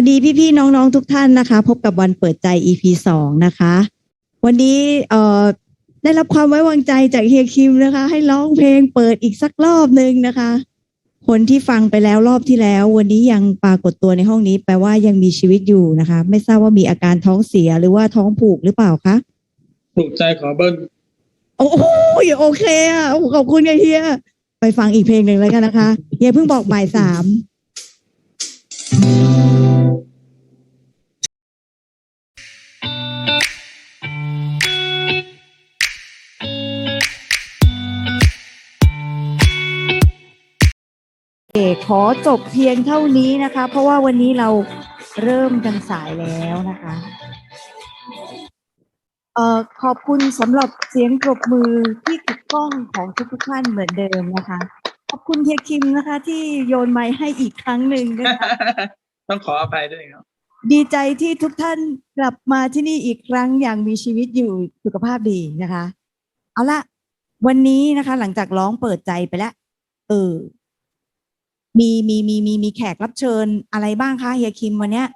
วัสดีพี่ๆน้องๆทุกท่านนะคะ พบกับวันเปิดใจ EP สองนะคะ วันนี้เอ่อได้รับความไว้วางใจจากเฮียคิมนะคะ ให้ร้องเพลงเปิดอีกสักรอบหนึ่งนะคะ คนที่ฟังไปแล้วรอบที่แล้ว วันนี้ยังปรากฏตัวในห้องนี้ แปลว่ายังมีชีวิตอยู่นะคะ ไม่ทราบว่ามีอาการท้องเสียหรือว่าท้องผูกหรือเปล่าคะถูกใจขอเบิ้ลโอ้โหโอเคอะโอ้โหขอบคุณค่ะเฮียไปฟังอีกเพลงหนึ่งแล้วกันนะคะเฮียเพิ่งบอกบ่ายสาม เอกขอจบเพียงเท่านี้นะคะ เพราะว่าวันนี้เราเริ่มกันสายแล้วนะคะเอ่อขอบคุณสำหรับเสียงปรบมือที่กึกก้องของทุกๆท่านเหมือนเดิมนะคะ ขอบคุณเฮียคิมนะคะ ที่โยนไม้ให้อีกครั้งหนึ่งนะคะต้องขออภัยด้วยครับ ดีใจที่ทุกท่านกลับมาที่นี่อีกครั้งอย่างมีชีวิตอยู่สุขภาพดีนะคะ เอาละวันนี้นะคะ หลังจากร้องเปิดใจไปแล้วเออ มีมีมีมีมีแขกรับเชิญอะไรบ้างคะเฮียคิมวันเนี้ย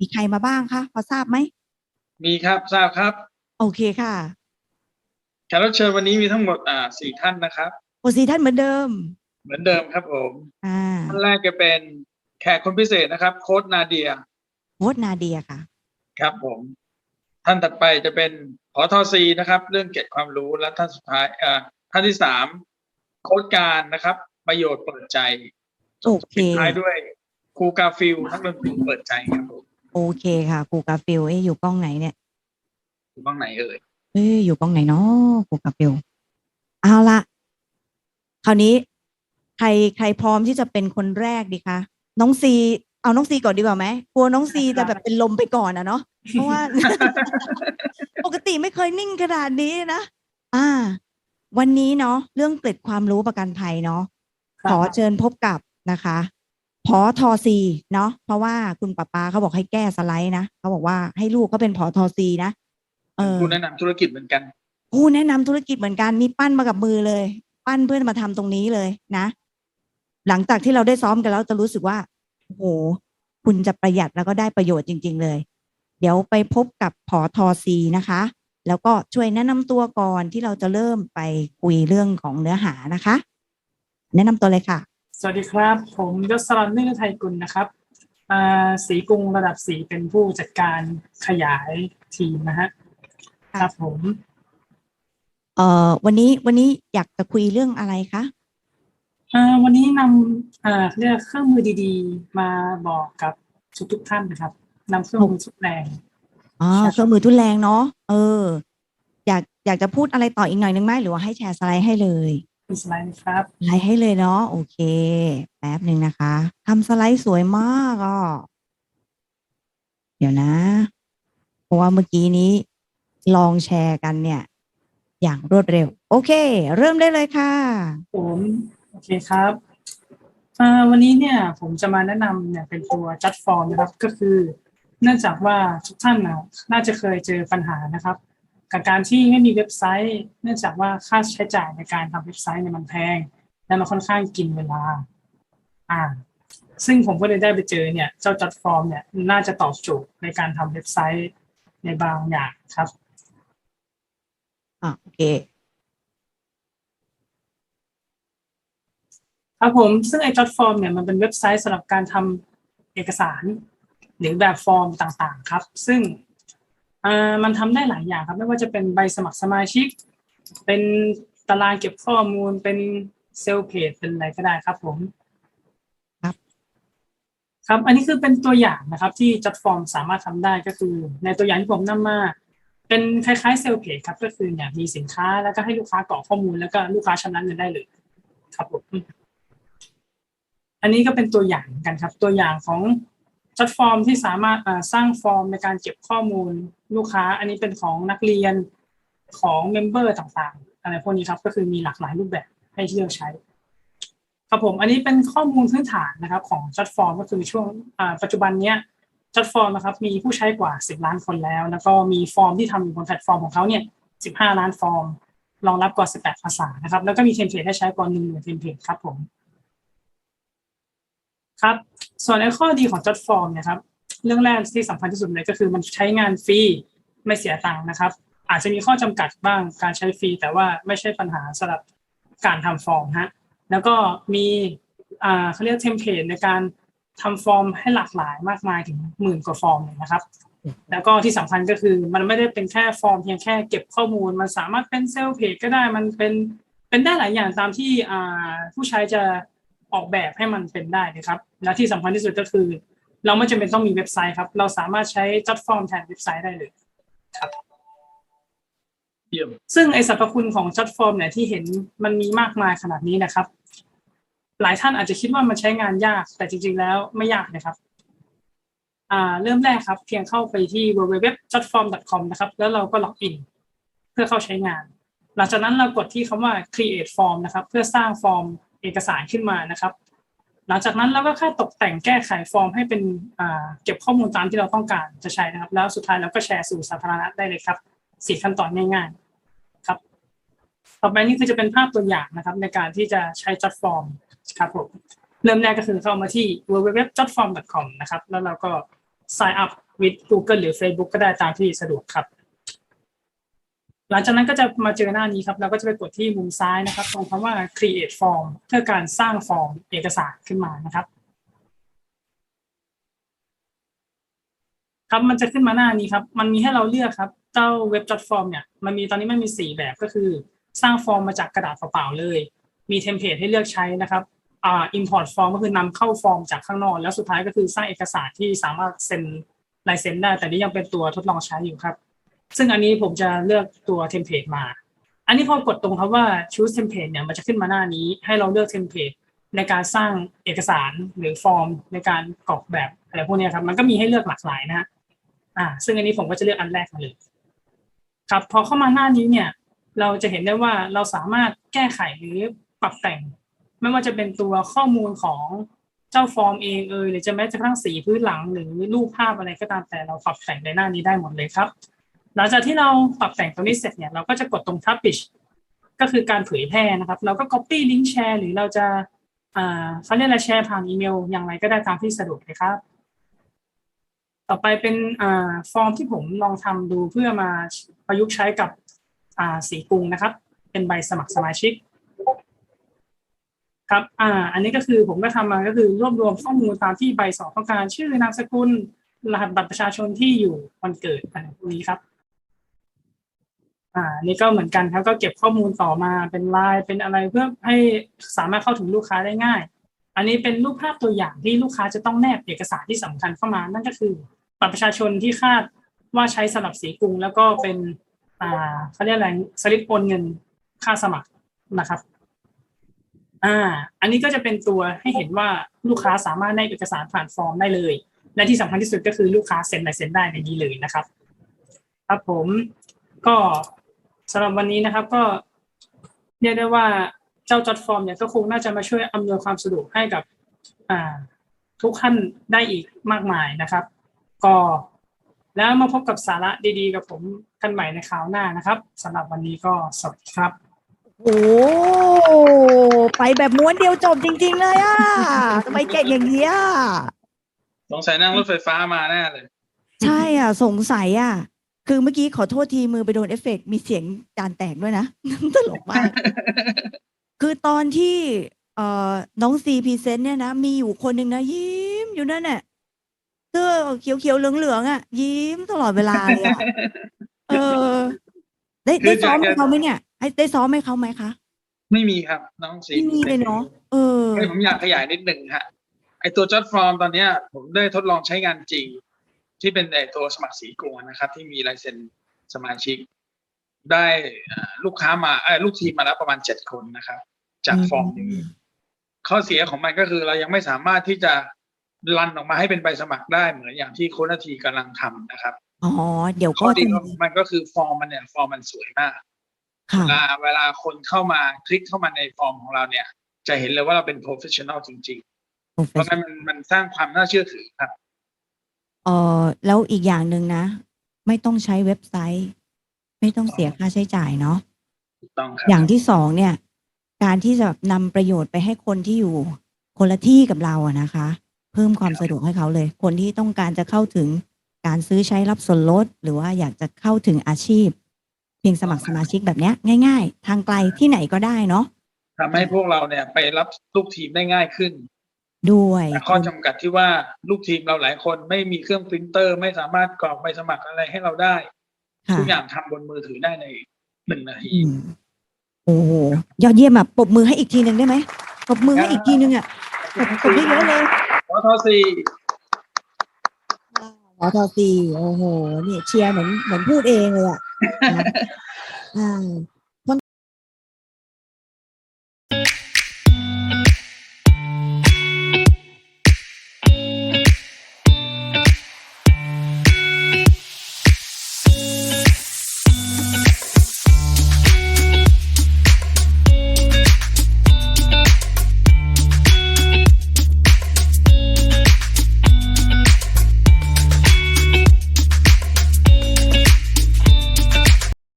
มีใครมาบ้างคะพอทราบไหมมีครับทราบครับโอเคค่ะแขกรับเชิญวันนี้มีทั้งหมดอ่าสี่ท่านนะครับโอซีท่านเหมือนเดิม เหมือนเดิมครับผมอ่าท่านแรกจะเป็นแขกคนพิเศษนะครับ โค้ดนาเดียโพสนาเดียค่ะ ครับผม ท่านถัดไปจะเป็นพอทอซีนะครับ เรื่องเก็บความรู้และท่านสุดท้ายอ่าท่านที่สามโค้ดการนะครับ ประโยชน์เปิดใจ โอเค ปิดท้ายด้วยครูกาฟิลนักดนตรีเปิดใจครับผมโอเคค่ะครูกาฟิลเอ๊ะอยู่กล้องไหนเนี่ย อยู่บ้างไหนเอ่ยเอ้ยอยู่กล้องไหนเนาะครูกาฟิลเอาละคราวนี้ ใครใครพร้อมที่จะเป็นคนแรกดีคะน้องซีเอาน้องซีก่อนดีกว่าไหมกลัวน้องซีจะแบบเป็นลมไปก่อนอะเนาะเพราะว่า ปกติไม่เคยนิ่งขนาดนี้นะอ่า วันนี้เนาะเรื่องเกร็ดความรู้ประกันภัยเนาะครับขอเชิญพบกับ นะคะพอทอซีเนาะเพราะว่าคุณป้าป้าเขาบอกให้แก้สไลด์นะเขาบอกว่าให้ลูกเขาเป็นพอทอซีนะเออผู้แนะนำธุรกิจเหมือนกันผู้แนะนำธุรกิจเหมือนกันนี่ปั้นมากับมือเลย ปั้นเพื่อมาทำตรงนี้เลยนะ หลังจากที่เราได้ซ้อมกันแล้วจะรู้สึกว่าโอ้โหคุณจะประหยัดแล้วก็ได้ประโยชน์จริง ๆ เลย เดี๋ยวไปพบกับพอทอซีนะคะ แล้วก็ช่วยแนะนำตัวก่อนที่เราจะเริ่มไปคุยเรื่องของเนื้อหานะคะ แนะนำตัวเลยค่ะ สวัสดีครับ ผมยศรันเนื่อไทยกุลนะครับอ่าสีกรุงระดับสีเป็นผู้จัดการขยายทีมนะฮะค่ะครับผมเอ่อวันนี้วันนี้อยากจะคุยเรื่องอะไรคะอ่าวันนี้นำอ่าเรียกเครื่องมือดี ๆ มาบอกกับทุกทุกๆท่านนะครับนำเครื่องมือชุดแรงอ๋อใช่ครับเครื่องมือทุนแรงเนาะเออ อยากอยากจะพูดอะไรต่ออีกหน่อยนึงไหมหรือว่าให้แชร์สไลด์ให้เลย เป็นสไลด์นะครับสไลด์ให้เลยเนาะโอเค แป๊บหนึ่งนะคะทำสไลด์สวยมากอะเดี๋ยวนะ เพราะว่าเมื่อกี้นี้ลองแชร์กันเนี่ย อย่างรวดเร็ว โอเค เริ่มได้เลยค่ะผมโอเคครับอ่าวันนี้เนี่ยผมจะมาแนะนำเนี่ยเป็นตัวจัดฟอร์มนะครับก็คือ เนื่องจากว่าทุกท่านนะน่าจะเคยเจอปัญหานะครับ กับการที่ไม่มีเว็บไซต์ เนื่องจากว่าค่าใช้จ่ายในการทำเว็บไซต์เนี่ยมันแพง และมันค่อนข้างกินเวลา อ่า ซึ่งผมก็เลยได้ไปเจอเนี่ย เจ้าจัดฟอร์มเนี่ยน่าจะตอบโจทย์ในการทำเว็บไซต์ในบางอย่างครับอะโอเคครับผมซึ่งไอ้จัดฟอร์มเนี่ยมันเป็นเว็บไซต์สำหรับการทำเอกสาร หรือแบบฟอร์มต่างๆ ครับ ซึ่งอ่า มันทำได้หลายอย่างครับ ไม่ว่าจะเป็นใบสมัครสมาชิก เป็นตารางเก็บข้อมูลเป็นเซลล์เพจเป็นอะไรก็ได้ครับผมครับ ครับ อันนี้คือเป็นตัวอย่างนะครับ ที่จัดฟอร์มสามารถทำได้ก็คือ ในตัวอย่างที่ผมนำมา เป็นคล้ายๆเซลล์เพจครับ ก็คือเนี่ยมีสินค้าแล้วก็ให้ลูกค้ากรอกข้อมูลแล้วก็ลูกค้าชำระเงินได้เลย ครับผมอันนี้ก็เป็นตัวอย่างเหมือนกันครับ ตัวอย่างของ จัดฟอร์มที่สามารถสร้างฟอร์มในการเก็บข้อมูลลูกค้า อันนี้เป็นของนักเรียนของเมมเบอร์ต่างๆ อะไรพวกนี้ครับ ก็คือมีหลากหลายรูปแบบให้เลือกใช้ ครับผมอันนี้เป็นข้อมูลพื้นฐานนะครับ ของจัดฟอร์มก็คือช่วงปัจจุบันเนี้ยจัดฟอร์มนะครับ มีผู้ใช้กว่า 10 ล้านคนแล้ว แล้วก็มีฟอร์มที่ทำอยู่บนแพลตฟอร์มของเขาเนี่ย 15 ล้านฟอร์มรองรับกว่า 18 ภาษานะครับ แล้วก็มีเทมเพลตให้ใช้กว่า1 0,000เทมเพลตครับผม ครับ ส่วนในข้อดีของจัดฟอร์มนี่ยครับ เรื่องแรกที่สำคัญที่สุดเลยก็คือมันใช้งานฟรีไม่เสียตังค์นะครับ อาจจะมีข้อจำกัดบ้างการใช้ฟรี แต่ว่าไม่ใช่ปัญหาสำหรับการทำฟอร์มฮะแล้วก็มีอ่าเขาเรียกเทมเพลตในการทำฟอร์มให้หลากหลายมากมายถึงหมื่นกว่าฟอร์มเลยนะครับ แล้วก็ที่สำคัญก็คือมันไม่ได้เป็นแค่ฟอร์มเพียงแค่เก็บข้อมูล มันสามารถเป็นเซลล์เพจก็ได้มันเป็นเป็นได้หลายอย่างตามที่อ่าผู้ใช้จะ ออกแบบให้มันเป็นได้นะครับและที่สำคัญที่สุดก็คือ เราไม่จำเป็นต้องมีเว็บไซต์ครับ เราสามารถใช้จัดฟอร์มแทนเว็บไซต์ได้เลยเยี่ยมซึ่งไอสรรพคุณของจัดฟอร์มเนี่ยที่เห็นมันมีมากมายขนาดนี้นะครับ หลายท่านอาจจะคิดว่ามันใช้งานยากแต่จริง ๆ แล้วไม่ยากนะครับอ่าเริ่มแรกครับ เพียงเข้าไปที่ www.jotform.com นะครับ แล้วเราก็ล็อกอิน เพื่อเข้าใช้งาน หลังจากนั้นเรากดที่คำว่า create form นะครับ เพื่อสร้างฟอร์ม เอกสารขึ้นมานะครับ หลังจากนั้นเราก็แค่ตกแต่งแก้ไขฟอร์มให้เป็นเก็บข้อมูลตามที่เราต้องการจะใช้นะครับ แล้วสุดท้ายเราก็แชร์สู่สาธารณะได้เลยครับสี่ขั้นตอนง่ายๆครับ ต่อไปนี้คือจะเป็นภาพตัวอย่างนะครับ ในการที่จะใช้จัดฟอร์มครับผมเริ่มแรกก็คือเข้ามาที่ www.jotform.com นะครับ แล้วเราก็ sign up with Google หรือ Facebook ก็ได้ตามที่สะดวกครับ หลังจากนั้นก็จะมาเจอหน้านี้ครับ เราก็จะไปกดที่มุมซ้ายนะครับ ตรงคำว่า create form เพื่อการสร้างฟอร์มเอกสารขึ้นมานะครับ ครับมันจะขึ้นมาหน้านี้ครับ มันมีให้เราเลือกครับเจ้าเว็บจัดฟอร์มเนี่ยมันมีตอนนี้มันมีสี่แบบก็คือ สร้างฟอร์มมาจากกระดาษเปล่าๆเลย มีเทมเพลตให้เลือกใช้นะครับอ่า import form ก็คือนำเข้าฟอร์มจากข้างนอก แล้วสุดท้ายก็คือสร้างเอกสารที่สามารถเซ็นลายเซ็นได้ แต่นี่ยังเป็นตัวทดลองใช้อยู่ครับ ซึ่งอันนี้ผมจะเลือกตัวเทมเพลตมา อันนี้พอกดตรงคำว่า choose template เนี่ยมันจะขึ้นมาหน้านี้ ให้เราเลือกเทมเพลตในการสร้างเอกสารหรือฟอร์มในการกรอกแบบอะไรพวกนี้ครับ มันก็มีให้เลือกหลากหลายนะฮะอ่า ซึ่งอันนี้ผมก็จะเลือกอันแรกมาเลย ครับพอเข้ามาหน้านี้เนี่ย เราจะเห็นได้ว่าเราสามารถแก้ไขหรือปรับแต่ง ไม่ว่าจะเป็นตัวข้อมูลของเจ้าฟอร์มเองเอยหรือจะแม้กระทั่งสีพื้นหลังหรือรูปภาพอะไรก็ตามแต่เราปรับแต่งในหน้านี้ได้หมดเลยครับ หลังจากที่เราปรับแต่งตรงนี้เสร็จเนี่ยเราก็จะกดตรง publish ก็คือการเผยแพร่นะครับ เราก็ copy link share หรือเราจะเขาเรียกอะไรแชร์ผ่านอีเมล อย่างไรก็ได้ตามที่สะดวกเลยครับ ต่อไปเป็นอฟอร์มที่ผมลองทำดูเพื่อมาประยุกต์ใช้กับสีกรุงนะครับ เป็นใบสมัครสมาชิกครับ อ่า อันนี้ก็คือผมก็ทำมาก็คือรวบรวมข้อมูลตามที่ใบสอบต้องการ ชื่อนามสกุล รหัสบัตรประชาชนที่อยู่วันเกิดอะไรพวกนี้ครับ อ่านี่ก็เหมือนกันครับก็เก็บข้อมูลต่อมาเป็นไลน์เป็นอะไรเพื่อให้สามารถเข้าถึงลูกค้าได้ง่าย อันนี้เป็นรูปภาพตัวอย่างที่ลูกค้าจะต้องแนบเอกสารที่สำคัญเข้ามา นั่นก็คือบัตรประชาชนที่คาดว่าใช้สำหรับสีกรุง แล้วก็เป็นอ่าเขาเรียกอะไรสลิปโอนเงินค่าสมัครนะครับอ่า อันนี้ก็จะเป็นตัวให้เห็นว่าลูกค้าสามารถได้เอกสารผ่านฟอร์มได้เลย และที่สำคัญที่สุดก็คือลูกค้าเซ็นลายเซ็นได้ในนี้เลยนะครับ ครับผมก็ สำหรับวันนี้นะครับก็เรียกได้ว่าเจ้าจัดฟอร์มเนี่ยก็คงน่าจะมาช่วยอำนวยความสะดวกให้กับอ่าทุกท่านได้อีกมากมายนะครับ ก็แล้วมาพบกับสาระดีๆ กับผมกันใหม่ในคราวหน้านะครับสำหรับวันนี้ก็สวัสดีครับ โอ้ไปแบบม้วนเดียวจบจริง ๆ เลยอะทำไมเก่งอย่างนี้อะสงสัยนั่งรถไฟฟ้ามาแน่เลย ใช่อะ สงสัยอะ คือเมื่อกี้ขอโทษทีมือไปโดนเอฟเฟกต์มีเสียงจานแตกด้วยนะ ตลกมาก คือตอนที่เอ่อน้องซีพรีเซนต์เนี่ยนะมีอยู่คนหนึ่งนะ ยิ้มอยู่นั่นแหละเสื้อเขียวๆเหลืองๆอะ ยิ้มตลอดเวลาเลยอะเออ ได้คือได้ซ้อมอยากจะให้เขาไหมเนี่ยให้ได้ซ้อมให้เขาไหมคะไม่มีครับ น้องสีไม่มีเลยเนาะเออเฮ้ยผมอยากขยายนิดหนึ่งฮะไอตัวจอดฟอร์มตอนเนี้ย ผมได้ทดลองใช้งานจริง ที่เป็นไอตัวสมัครสีกรุงนะครับ ที่มีลายเซ็นสมาชิก ได้อ่าลูกค้ามาเออลูกทีมมาแล้วประมาณเจ็ดคนนะครับ จากฟอร์มนี้ข้อเสียของมันก็คือเรายังไม่สามารถที่จะรันออกมาให้เป็นใบสมัครได้เหมือนอย่างที่โคนาทีกำลังทำนะครับอ๋อเดี๋ยวข้ก็อจะดีมีของมันก็คือฟอร์มมันเนี่ย ฟอร์มมันสวยมากค่ะเวลาเวลาคนเข้ามาคลิกเข้ามาในฟอร์มของเราเนี่ย จะเห็นเลยว่าเราเป็น professional จริง ๆ เพราะงั้นมันมันสร้างความน่าเชื่อถือครับเออแล้วอีกอย่างหนึ่งนะ ไม่ต้องใช้เว็บไซต์ ไม่ต้องเสียค่าใช้จ่ายเนาะถูกต้องครับอย่างที่สองเนี่ย การที่จะแบบนำประโยชน์ไปให้คนที่อยู่คนละที่กับเราอะนะคะ เพิ่มความสะดวกให้เขาเลย คนที่ต้องการจะเข้าถึงการซื้อใช้รับส่วนลด หรือว่าอยากจะเข้าถึงอาชีพ เพียงสมัครสมาชิกแบบเนี้ยง่าย ๆ ทางไกลที่ไหนก็ได้เนาะ ทำให้พวกเราเนี่ยไปรับลูกทีมได้ง่ายขึ้น ด้วยแต่ข้อจำกัดที่ว่าลูกทีมเราหลายคนไม่มีเครื่องปรินเตอร์ ไม่สามารถกรอกใบสมัครอะไรให้เราได้ค่ะทุกอย่างทำบนมือถือได้ในหนึ่งนาทีอืมโอ้โหยอดเยี่ยมแบบปรบมือให้อีกทีหนึ่งได้ไหมปรบมือให้อีกทีหนึ่งอะปรบปรบได้เยอะเลยวทสี่อทซีโอ้โหเนี่ยเชียร์เหมือนเหมือนพูดเองเลยอะนะอ่า